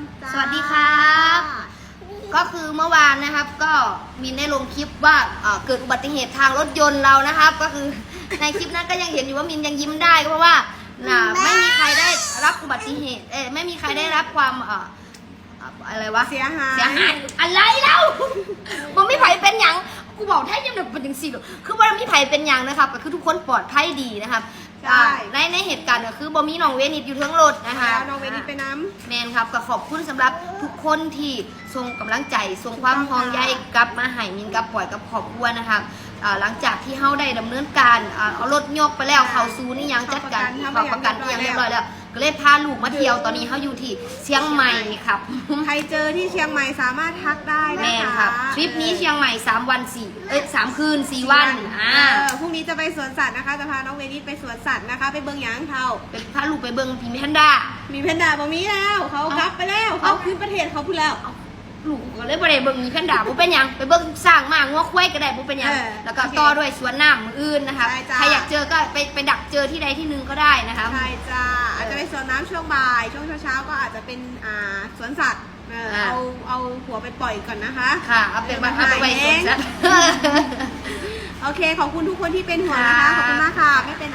อนจ้าสวัสดีครับ ก็คือเมื่อวานนะครับ ก็มีได้ลงคลิปว่าเอ่อเกิดอุบัติเหตุทางรถยนต์เรานะครับ ก็คือในคลิปนั้นก็ยังเห็นอยู่ว่ามินยังยิ้มได้ก็เพราะว่าน่ะไม่มีใครได้รับอุบัติเหตุเอ้ยไม่มีใครได้รับความเอ่อเอ่ออะไรวะเสียหาย เสียหายอะไรแล้ว มันไม่ไผเป็นหยังกู บอกแท้ยังแบบเป็นอย่างสี่หรอกคือว่ามีไผเป็นหยังนะครับก็คือทุกคนปลอดภัยดีนะครับใช่อ่าในในเหตุการณ์ก็คือบ่มีน้องเวนิดอยู่เทั้งรถนะคะ แล้วน้องเวนิสไปน้แมนครับก็ขอบคุณสำหรับทุกคนที่ส่งกำลังใจส่งความห่วงใยกลับมาให้มินกับปล่อยกับครอบครัวนะครับอ่าหลังจากที่เฮาได้ดำเนินการอ่าเอารถยกไปแล้วเขาซูนี่ยังจัดการเขาประกันที่ยังเรียบร้อยแล้ว ก็เลยพาลูกมาเที่ยวตอนนี้เขาอยู่ที่เชียงใหม่ครับำใครเจอที่เชียงใหม่สามารถทักได้แมนะนคะครับทริปนี้เชียงใหม่3วัน4เอ้ยสามคืน4วันอ่าเออพรุ่งนี้จะไปสวนสัตว์นะคะ จะพาน้องเวนิสไปสวนสัตว์นะคะ ไปเบิ่งหยางเขาเป็นพาลูกไปเบิ่งพีแพนด้า มีเพนด้าบะมีแล้ว เขากลับไปแล้วเอ้าเขาขึ้นประเทศเขาพูดแล้ว ลูกก็เลยบ่ได้เบิ่งมีแพนด้าบ่เป็นหยังไปเบิ่งสร้างมากงัวควายก็ได้บ่เป็นหยังเออแล้วก็โอเคต่อด้วยสวนน้ำมืออื่นนะคะได้จ้ะ ใครอยากเจอก็ไปไปดักเจอที่ใดที่หนึงก็ได้นะคะ ใช่จ้าอาจจะไปสวนน้ำช่วงบ่าย ช่วงเช้าๆก็อาจจะเป็นอ่าสวนสัตว์เอออ่าเอาเอาหัวไปปล่อยก่อนนะคะ ค่ะเอาเป็นว่าเอาไปไว้สวนสัตว์ โอเคขอบคุณทุกคนที่เป็นห่วงนะคะค่ะขอบคุณมากค่ะ ไม่เป็น